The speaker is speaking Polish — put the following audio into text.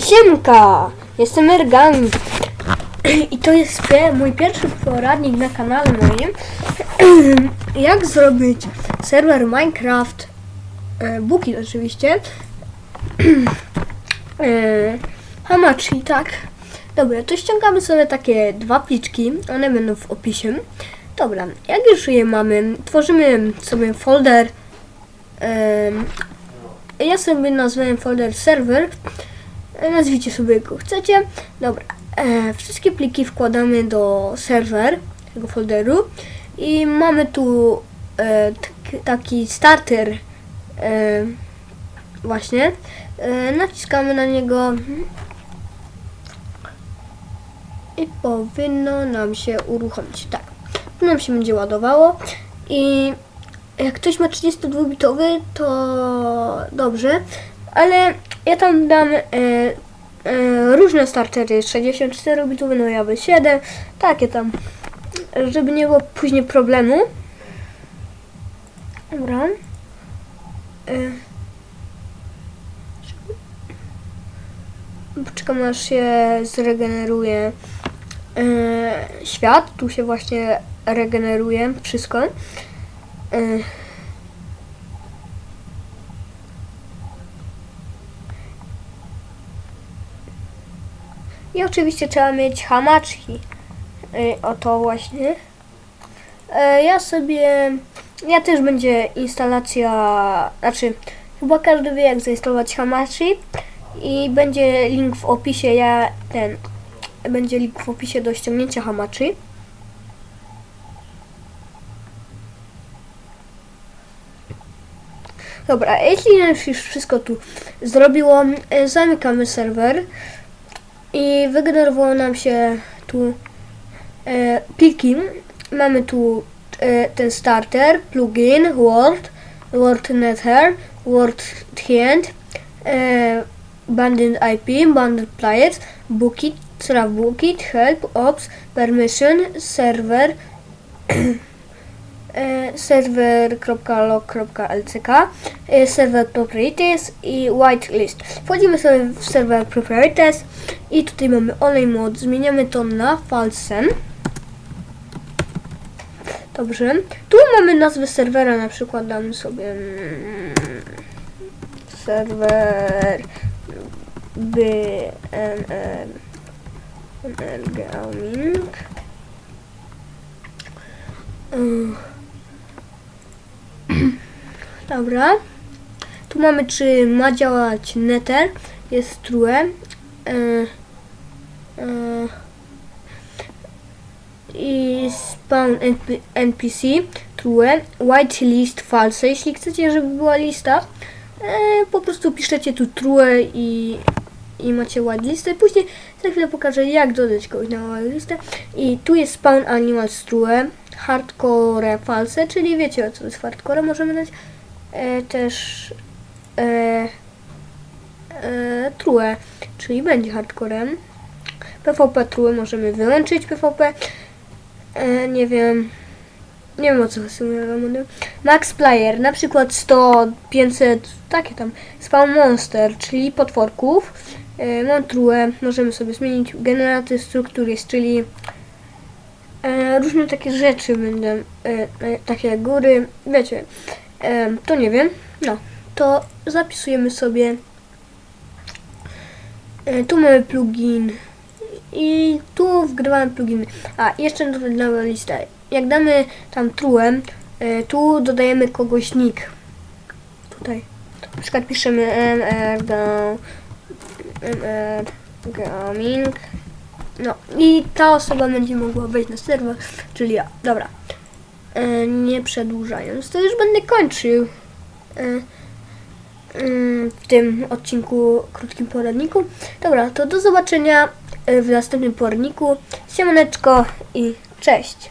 Siemka! Jestem Ergang i to jest mój pierwszy poradnik na kanale moim. Jak zrobić serwer Minecraft? E, oczywiście. E, Hamachi, tak. Dobra, to ściągamy sobie takie dwa pliczki, one będą w opisie. Dobra, jak już je mamy, tworzymy sobie folder. Ja sobie nazwałem folder serwer. Nazwijcie sobie jak go chcecie. Dobra. E, wszystkie pliki wkładamy do serwer tego folderu i mamy tu e, tak, taki starter e, właśnie. E, naciskamy na niego i powinno nam się uruchomić. Tak. Tu nam się będzie ładowało i jak ktoś ma 32-bitowy, to dobrze, ale ja tam dam e, e, różne startery, 64-bitowy, no ja by 7, takie tam, żeby nie było później problemu. Dobra. E, poczekam aż się zregeneruje e, świat, tu się właśnie regeneruje wszystko. E, I oczywiście trzeba mieć hamaczki. Y, O to właśnie. E, Ja sobie. Ja też będzie instalacja. Znaczy, chyba każdy wie jak zainstalować hamachi. I będzie link w opisie. Ja ten. Będzie link w opisie do ściągnięcia hamachi. Dobra, jeśli już wszystko tu zrobiło, e, zamykamy serwer i wygenerowało nam się tu e, pliki. Mamy tu e, ten starter, plugin, word, word nether, word client, e, banded IP, banded players, bookit, bookit, help, ops, permission, server, server.log.lck, e, server properties i whitelist. Wchodzimy sobie w server properties i tutaj mamy olej mod, zmieniamy to na falsen. Dobrze. Tu mamy nazwę serwera, na przykład damy sobie mm, serwer BNR Gaming. Dobra. Tu mamy, czy ma działać Nether. Jest true. E, I spawn NP, NPC. True. Whitelist false. Jeśli chcecie, żeby była lista, e, po prostu piszecie tu true i, i macie whitelistę. Później za chwilę pokażę, jak dodać kogoś na whitelistę. I tu jest spawn animals true. Hardcore false, czyli wiecie o co jest hardcore. Możemy dać też e, e, true, czyli będzie hardcorem. PvP true możemy wyłączyć PvP. E, nie wiem. Nie wiem o co chodzi. Max player, na przykład 100, 500, takie tam. Spawn monster, czyli potworków. E, mam true, możemy sobie zmienić. Generaty struktur jest, czyli e, różne takie rzeczy będą, e, e, takie góry, wiecie. To nie wiem. No, to zapisujemy sobie. E, tu mamy plugin i tu wgrywamy pluginy. A, jeszcze dodamy listę. Jak damy tam trułem, e, tu dodajemy kogoś nick. Tutaj. Na przykład piszemy MR, Ga- MR Gaming. No i ta osoba będzie mogła wejść na serwer, czyli ja. Dobra. E, nie przedłużając, to już będę kończył. E, mm, w tym odcinku, krótkim poradniku. Dobra, to do zobaczenia e, w następnym poradniku. Siemaneczko i cześć!